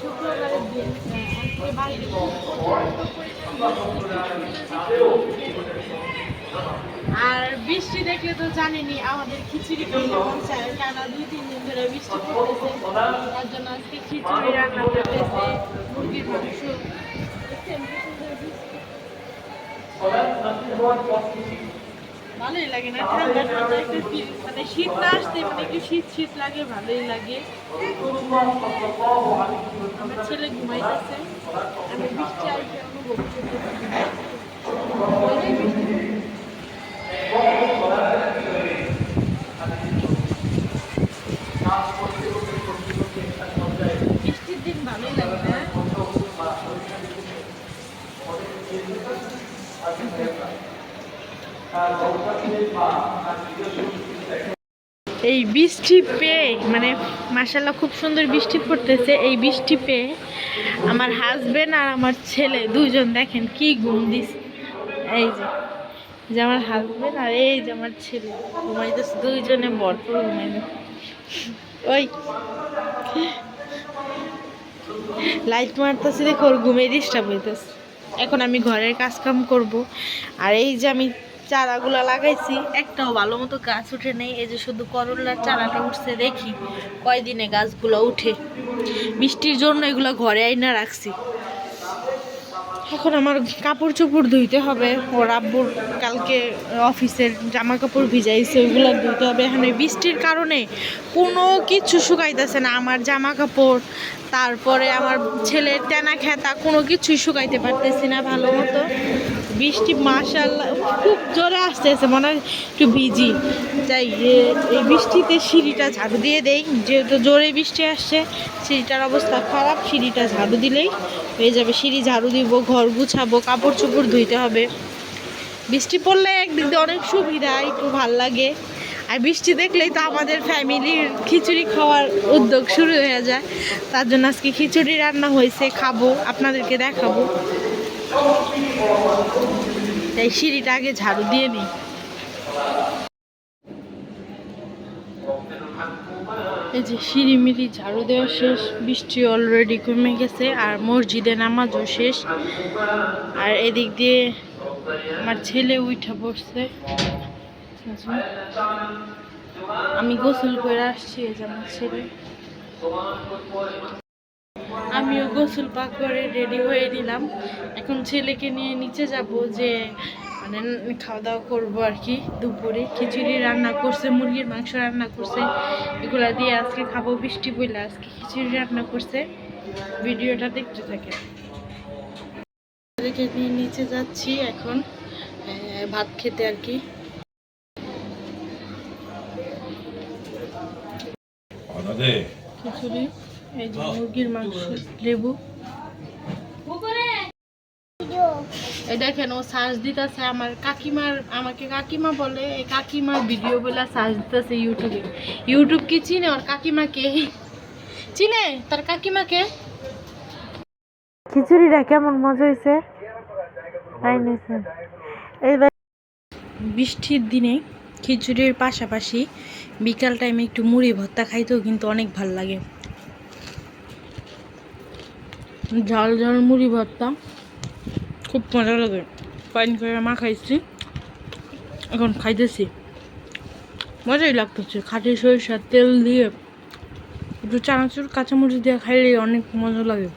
শুক্রবারের দিন আর বৃষ্টি দেখলে তো জানেনি আমাদের খিচুড়ি খেতে মন চায় কেন দুই তিন দিন ধরে বৃষ্টি পড়তেছে তার জন্য আজকে খিচুড়ি রান্না মুরগির মাংস। ভালোই লাগে না ঠান্ডা ঠান্ডা একটা মানে শীত না আসতে মানে একটু শীত শীত লাগে, ভালোই লাগে। আমার ছেলে ঘুমাইতেছে, আমি বৃষ্টি আসবে অনুভব বৃষ্টির দিন ভালোই লাগে না এই বৃষ্টি পেয়ে মানে মাসাল্লাহ খুব সুন্দর বৃষ্টি পড়তেছে, এই বৃষ্টি পেয়ে আমার হাজবেন্ড আর আমার ছেলে দুজন দেখেন কি ঘুম দিস এই যে যে আমার হাজবেন্ড আর এই যে আমার ছেলে ঘুমাইতেছে, দুইজনে ভরপুর ঘুমাইতেছে। ওই লাইট মারতেছে দেখো ওর ঘুমে ডিস্টার্ব হইতেছে। এখন আমি ঘরের কাজ কাম করব। আর এই যে আমি চারাগুলো লাগাইছি। একটাও ভালো মতো গাছ উঠে নেই, এই যে শুধু করলার চারাটা উঠছে, দেখি কয়দিনে গাছগুলো উঠে। বৃষ্টির জন্য এগুলো ঘরে আইনা রাখছি। এখন আমার কাপড় চোপড় ধুইতে হবে, ওর আব্বুর কালকে অফিসের জামা কাপড় ভিজাইছে, ওইগুলো ধুইতে হবে। এখানে বৃষ্টির কারণে কোনো কিছু শুকাইতেছে না, আমার জামা কাপড় তারপরে আমার ছেলের টেনা খেতা, কোনো কিছুই শুকাইতে পারতেছি না ভালো মতো। বৃষ্টি মাসাল্লাহ খুব জোরে আসতেছে, মনে হয় একটু ভিজি। তাই এই বৃষ্টিতে সিঁড়িটা ঝাড়ু দিয়ে দেই, যেহেতু জোরে বৃষ্টি আসছে, সিঁড়িটার অবস্থা খারাপ, সিঁড়িটা ঝাড়ু দিলেই হয়ে যাবে। সিঁড়ি ঝাড়ু দিব, ঘর গুছাবো কাপড় চোপড় ধুইতে হবে। বৃষ্টি পড়লে একদিক দিয়ে অনেক সুবিধা, একটু ভালো লাগে। আর বৃষ্টি দেখলেই তো আমাদের ফ্যামিলির খিচুড়ি খাওয়ার উদ্যোগ শুরু হয়ে যায়। তার জন্য আজকে খিচুড়ি রান্না হয়েছে, খাব, আপনাদেরকে দেখাবো। তাই সিঁড়িটা আগে ঝাড়ু দিয়ে নিই এই যে সিঁড়ি মিড়ি ঝাড়ু দেওয়া শেষ, বৃষ্টি অলরেডি কমে গেছে আর মসজিদে নামাজও শেষ। আর এদিক দিয়ে আমার ছেলে উঠা পড়ছে। আমি গোসল করে আসছি এই যে আমার ছেলে। আমিও গোসল পাক করে রেডি হয়ে নিলাম। এখন ছেলেকে নিয়ে নিচে যাব যে মানে খাওয়া দাওয়া করব আর কি দুপুরে। খিচুড়ি রান্না করছে মুরগির মাংস রান্না করছে। এগুলা দিয়ে আজকে খাব বৃষ্টি বইলে আজকে খিচুড়ি রান্না করছে। ভিডিওটা দেখতে থাকে ছেলেকে নিয়ে নিচে যাচ্ছি এখন ভাত খেতে আর কি। খিচুড়ি। এই যে মুরগির মাংস লেবু। এই দেখেন ও সার্চ দিতেছে আমার কাকিমার আমাকে কাকিমা বলে এই কাকিমার ভিডিও বলে সার্চ দিতেছে ইউটিউবে ইউটিউব কি চিনে? ওর কাকিমাকে চিনে? তার কাকিমাকে খিচুড়িটা কেমন মজা হয়েছে তাই নিয়েছে এইবার বৃষ্টির দিনে খিচুড়ির পাশাপাশি বিকাল টাইমে একটু মুড়ি ভর্তা খাইতেও কিন্তু অনেক ভালো লাগে। ঝাল ঝাল মুড়ি ভর্তা। খুব মজা লাগে। পাইন করে মা খাইছি। এখন খাইতেছি। মজাই লাগতেছে। খাটি সরিষা তেল দিয়ে একটু চানাচুর, কাঁচামরিচ দিয়ে খাইলে অনেক মজা লাগে।